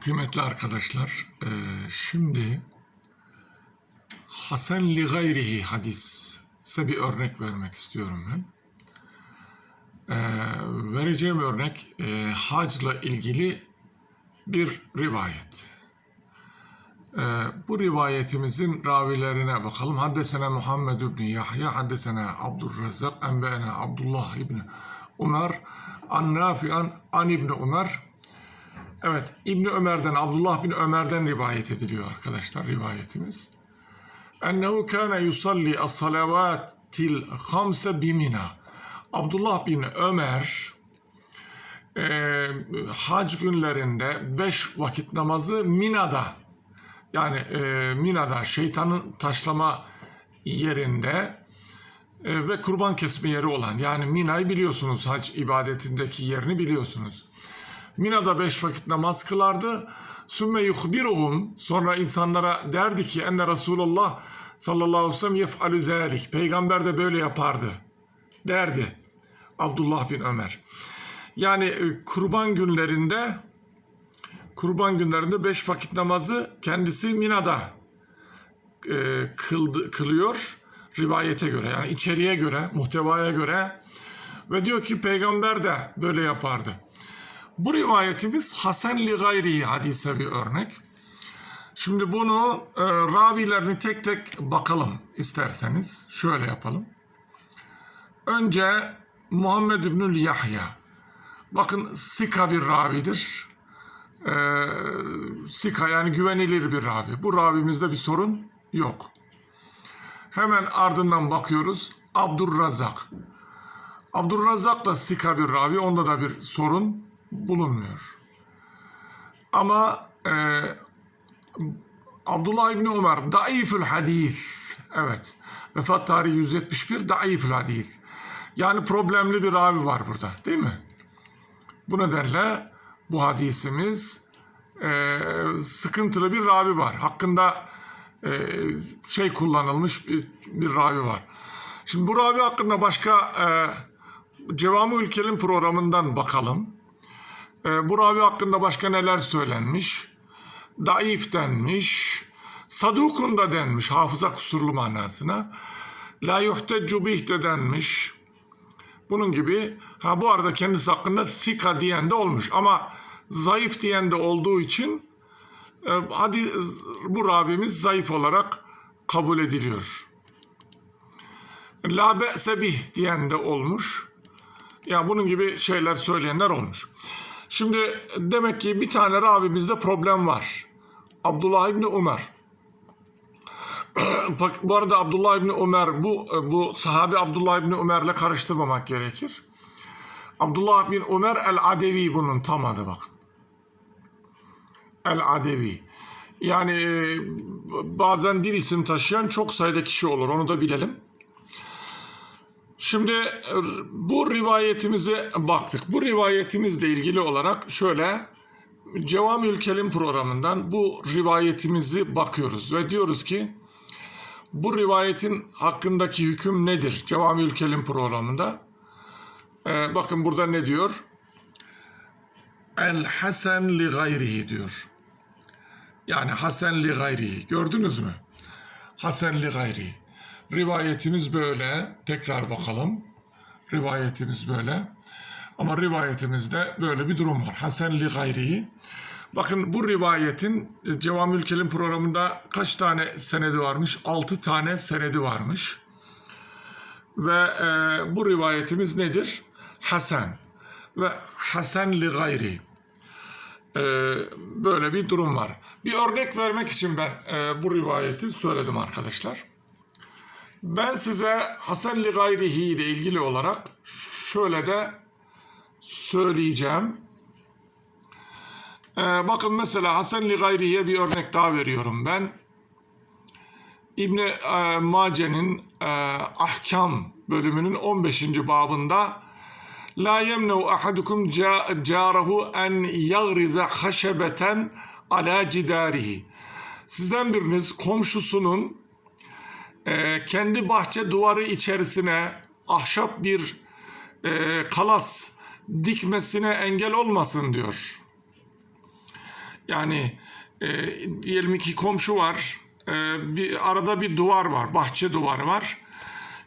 Kıymetli arkadaşlar, e, şimdi Hasan li gayrihi hadise bir örnek vermek istiyorum ben. E, vereceğim örnek e, hacla ilgili bir rivayet. Bu rivayetimizin ravilerine bakalım. Haddesena Muhammed ibn Yahya, haddesena Abdurrezzak, enbeena Abdullah ibn Ömer, an Nafi'an, an ibn Ömer, Evet, İbni Ömer'den, Abdullah bin Ömer'den rivayet ediliyor arkadaşlar rivayetimiz. Ennehu kâne yusalli as-salavatil hamse bimina. Abdullah bin Ömer e, hac günlerinde beş vakit namazı Mina'da yani e, Mina'da şeytanın taşlama yerinde e, ve kurban kesme yeri olan yani Mina'yı biliyorsunuz hac ibadetindeki yerini biliyorsunuz. Mina'da beş vakit namaz kılardı. Sümme yuhbiruhum sonra insanlara derdi ki enne Resulullah sallallahu aleyhi ve sellem yef'alü zâlik. Peygamber de böyle yapardı derdi. Abdullah bin Ömer. Yani e, kurban günlerinde kurban günlerinde beş vakit namazı kendisi Mina'da e, kıldı, kılıyor rivayete göre yani içeriye göre muhtevaya göre ve diyor ki peygamber de böyle yapardı. Bu rivayetimiz Hasan li gayri hadise bir örnek. Şimdi bunu e, ravilerini tek tek bakalım isterseniz. Şöyle yapalım. Önce Muhammed İbnül Yahya. Bakın Sika bir ravidir. E, Sika yani güvenilir bir ravi. Bu ravimizde bir sorun yok. Hemen ardından bakıyoruz. Abdurrazak. Abdurrazak da Sika bir ravi. Onda da bir sorun bulunmuyor. Ama e, Abdullah İbni Ömer daifül hadis. Evet. Vefat tarihi 171 daifül hadis. Yani problemli bir ravi var burada değil mi? Bu nedenle bu hadisimiz e, sıkıntılı bir ravi var. Hakkında e, şey kullanılmış bir, bir ravi var. Şimdi bu ravi hakkında başka e, Cevamı Ülke'nin programından bakalım. E, bu ravi hakkında başka neler söylenmiş? Daif denmiş, sadukun da denmiş, hafıza kusurlu manasına. La yuhteccu bih de denmiş. Bunun gibi, ha bu arada kendisi hakkında sika diyen de olmuş ama zayıf diyen de olduğu için e, hadi bu ravimiz zayıf olarak kabul ediliyor. La be'se bih diyen de olmuş. Ya bunun gibi şeyler söyleyenler olmuş. Şimdi demek ki bir tane ravimizde problem var. Abdullah İbni Ömer. Bu arada Abdullah İbni Ömer bu bu sahabe Abdullah İbni Ömer'le karıştırmamak gerekir. Abdullah bin Ömer el-Adevi bunun tam adı bak. El-Adevi. Yani e, bazen bir isim taşıyan çok sayıda kişi olur onu da bilelim. Şimdi bu rivayetimize baktık. Bu rivayetimizle ilgili olarak şöyle Cevamül Kelim programından bu rivayetimizi bakıyoruz ve diyoruz ki bu rivayetin hakkındaki hüküm nedir? Cevamül Kelim programında. Ee, bakın burada ne diyor? El Hasan li gayrihi diyor. Yani Hasan li gayrihi. Gördünüz mü? Hasan li gayrihi. Rivayetimiz böyle. Tekrar bakalım. Rivayetimiz böyle. Ama rivayetimizde böyle bir durum var. Hasan li. Bakın bu rivayetin Cevamül Kelim programında kaç tane senedi varmış? 6 tane senedi varmış. Ve e, bu rivayetimiz nedir? Hasan. Ve Hasan li gayri. E, böyle bir durum var. Bir örnek vermek için ben e, bu rivayeti söyledim arkadaşlar. Ben size Hasan li gayrihi ile ilgili olarak şöyle de söyleyeceğim. Ee, bakın mesela Hasan li gayrihiye bir örnek daha veriyorum ben. İbni e, Mace'nin e, Ahkam bölümünün 15. babında La yemne'u ahadukum carahu en yagrize haşebeten ala cidarihi. Sizden biriniz komşusunun e, kendi bahçe duvarı içerisine ahşap bir e, kalas dikmesine engel olmasın diyor. Yani e, diyelim iki komşu var. E, bir arada bir duvar var, bahçe duvarı var.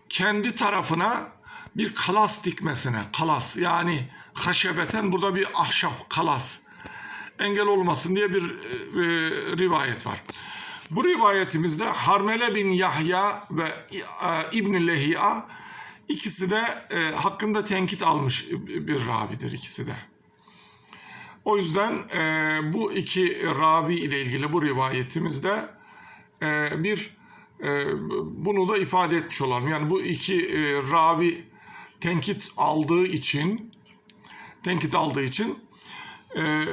Kendi tarafına bir kalas dikmesine, kalas yani haşebeten burada bir ahşap kalas engel olmasın diye bir e, rivayet var. Bu rivayetimizde Harmele bin Yahya ve e, İbn Lehiya ikisi de e, hakkında tenkit almış bir ravidir ikisi de. O yüzden e, bu iki ravi ile ilgili bu rivayetimizde bir bunu da ifade etmiş olalım. Yani bu iki ravi tenkit aldığı için tenkit aldığı için e,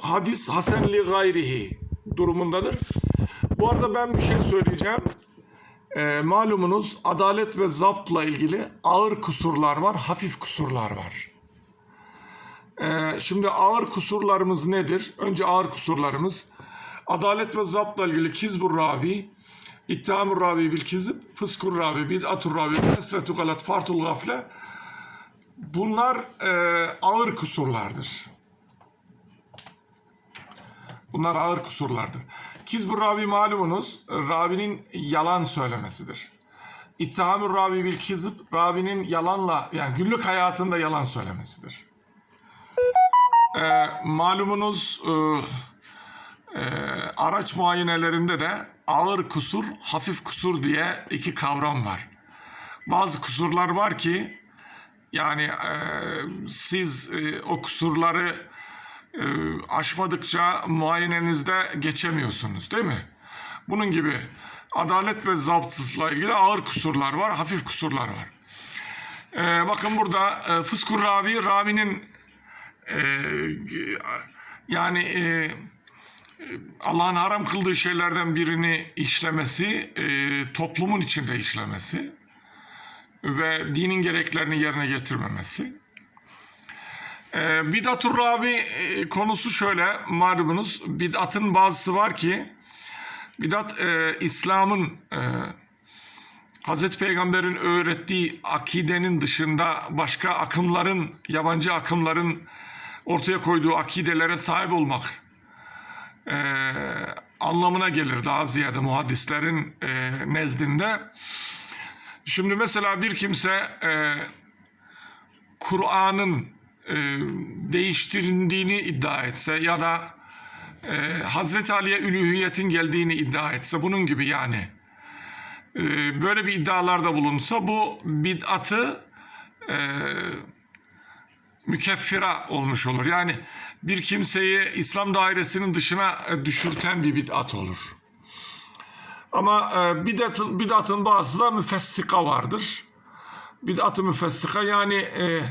hadis hasenli gayrihi durumundadır. Bu arada ben bir şey söyleyeceğim. E, malumunuz adalet ve zaptla ilgili ağır kusurlar var, hafif kusurlar var. E, şimdi ağır kusurlarımız nedir? Önce ağır kusurlarımız. Adalet ve zaptla ilgili kizbur ravi, ittihamur ravi bil kizib, fıskur ravi, bid'atur ravi, esretu galat, fartul gafle. Bunlar e, ağır kusurlardır. Bunlar ağır kusurlardır. Kizbur ravi malumunuz ravinin yalan söylemesidir. İttihamur ravi bil kizib ravinin yalanla yani günlük hayatında yalan söylemesidir. Ee, malumunuz e, e, araç muayenelerinde de ağır kusur, hafif kusur diye iki kavram var. Bazı kusurlar var ki yani e, siz e, o kusurları aşmadıkça muayenenizde geçemiyorsunuz değil mi? Bunun gibi adalet ve zaptla ilgili ağır kusurlar var, hafif kusurlar var. E, bakın burada e, fıskur ravi, ravinin e, yani e, Allah'ın haram kıldığı şeylerden birini işlemesi, e, toplumun içinde işlemesi ve dinin gereklerini yerine getirmemesi. E, Bid'atur Rabi e, konusu şöyle, malumunuz bid'atın bazısı var ki, bid'at e, İslam'ın e, Hazreti Peygamber'in öğrettiği akidenin dışında başka akımların, yabancı akımların ortaya koyduğu akidelere sahip olmak e, anlamına gelir daha ziyade muhaddislerin e, nezdinde. Şimdi mesela bir kimse e, Kur'an'ın e, değiştirildiğini iddia etse ya da e, Hazreti Ali'ye ülühiyetin geldiğini iddia etse bunun gibi yani e, böyle bir iddialarda bulunsa bu bid'atı e, mükeffira olmuş olur. Yani bir kimseyi İslam dairesinin dışına e, düşürten bir bid'at olur. Ama e, bid'atın, bid'atın bazı da müfessika vardır. Bid'at-ı müfessika yani e,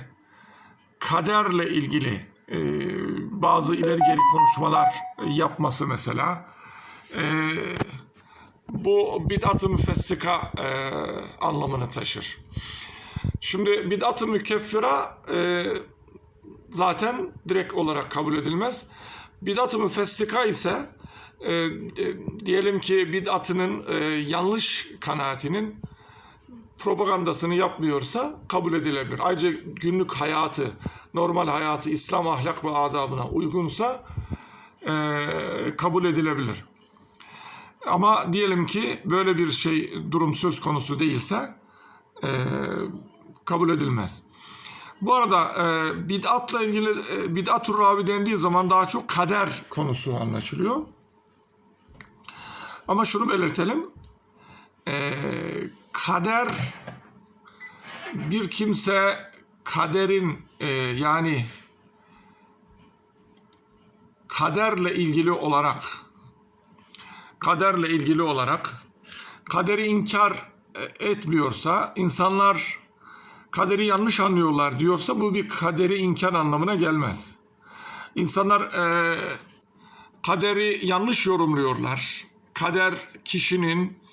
kaderle ilgili e, bazı ileri geri konuşmalar yapması mesela. E, bu bid'at-ı müfessika e, anlamını taşır. Şimdi bid'at-ı mükeffira e, zaten direkt olarak kabul edilmez. Bid'at-ı müfessika ise e, e, diyelim ki bid'atının e, yanlış kanaatinin propagandasını yapmıyorsa kabul edilebilir. Ayrıca günlük hayatı, normal hayatı İslam ahlak ve adabına uygunsa e, kabul edilebilir. Ama diyelim ki böyle bir şey durum söz konusu değilse e, kabul edilmez. Bu arada e, bid'atla ilgili e, bid'atur ravi dendiği zaman daha çok kader konusu anlaşılıyor. Ama şunu belirtelim. E, kader bir kimse kaderin e, yani kaderle ilgili olarak kaderle ilgili olarak kaderi inkar e, etmiyorsa insanlar kaderi yanlış anlıyorlar diyorsa bu bir kaderi inkar anlamına gelmez. İnsanlar e, kaderi yanlış yorumluyorlar. Kader kişinin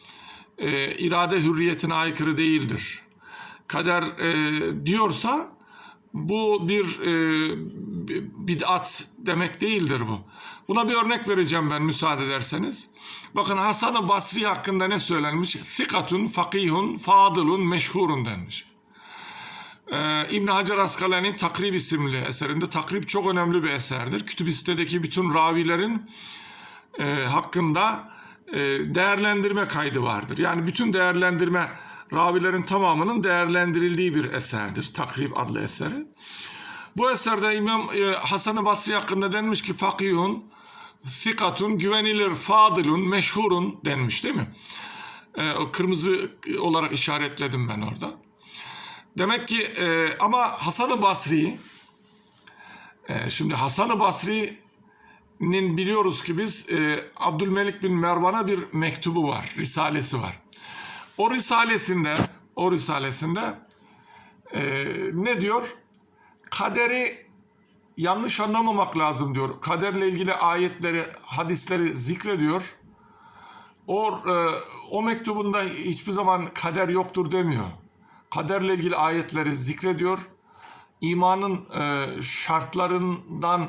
e, irade hürriyetine aykırı değildir. Kader e, diyorsa bu bir e, bid'at demek değildir bu. Buna bir örnek vereceğim ben müsaade ederseniz. Bakın Hasan-ı Basri hakkında ne söylenmiş? Sikatun, fakihun, fadılun, meşhurun denmiş. Ee, İbn Hacer Askalani Takrib isimli eserinde Takrib çok önemli bir eserdir. Kütüb-i bütün ravilerin e, hakkında değerlendirme kaydı vardır. Yani bütün değerlendirme ravilerin tamamının değerlendirildiği bir eserdir. Takrib adlı eseri. Bu eserde İmam e, Hasan-ı Basri hakkında denmiş ki fakihun, fikatun, güvenilir, fadilun, meşhurun denmiş değil mi? E, o kırmızı olarak işaretledim ben orada. Demek ki e, ama Hasan-ı Basri e, şimdi Hasan-ı Basri'nin biliyoruz ki biz e, Abdülmelik bin Mervan'a bir mektubu var, risalesi var. O risalesinde o risalesinde e, ne diyor? Kaderi yanlış anlamamak lazım diyor. Kaderle ilgili ayetleri, hadisleri zikrediyor. O e, o mektubunda hiçbir zaman kader yoktur demiyor. Kaderle ilgili ayetleri zikrediyor. İmanın e, şartlarından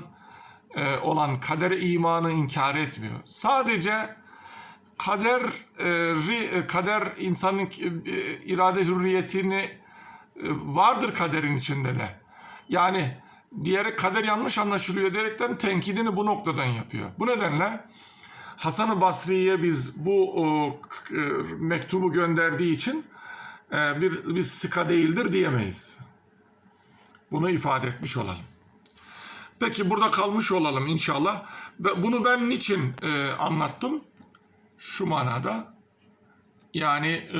e, olan kadere imanı inkar etmiyor. Sadece kader e, e, kader insanın irade hürriyetini vardır kaderin içinde de. Yani diyerek kader yanlış anlaşılıyor diyerekten tenkidini bu noktadan yapıyor. Bu nedenle Hasan-ı Basri'ye biz bu mektubu gönderdiği için bir, bir sıka değildir diyemeyiz. Bunu ifade etmiş olalım. Peki burada kalmış olalım inşallah. Bunu ben niçin e, anlattım? Şu manada yani e,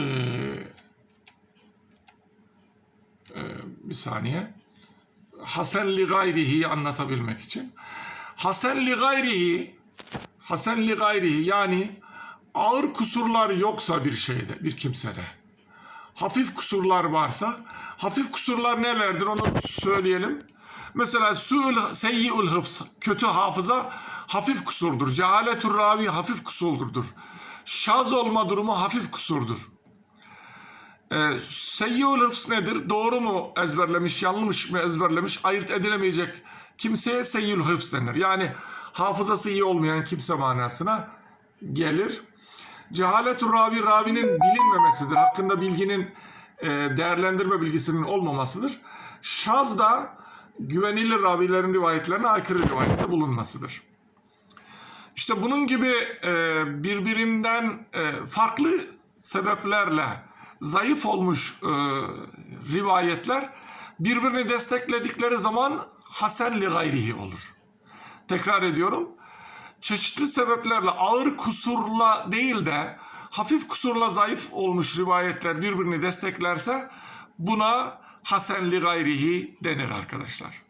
e, bir saniye Hasan li gayrihi anlatabilmek için. Hasan li gayrihi Hasan li gayrihi yani ağır kusurlar yoksa bir şeyde, bir kimsede. Hafif kusurlar varsa, hafif kusurlar nelerdir onu söyleyelim. Mesela su'ul seyyi'ul hıfz, kötü hafıza hafif kusurdur. Cehaletur ravi hafif kusurdur. Şaz olma durumu hafif kusurdur. Ee, Seyyi'ül hıfz nedir? Doğru mu ezberlemiş, yanlış mı ezberlemiş, ayırt edilemeyecek kimseye seyyül hıfz denir. Yani hafızası iyi olmayan kimse manasına gelir. Cehaletur ravi, ravinin bilinmemesidir. Hakkında bilginin e, değerlendirme bilgisinin olmamasıdır. Şaz da güvenilir ravilerin rivayetlerine aykırı rivayette bulunmasıdır. İşte bunun gibi e, birbirinden e, farklı sebeplerle zayıf olmuş e, rivayetler birbirini destekledikleri zaman hasen li gayrihi olur. Tekrar ediyorum. Çeşitli sebeplerle ağır kusurla değil de hafif kusurla zayıf olmuş rivayetler birbirini desteklerse buna hasen li gayrihi denir arkadaşlar.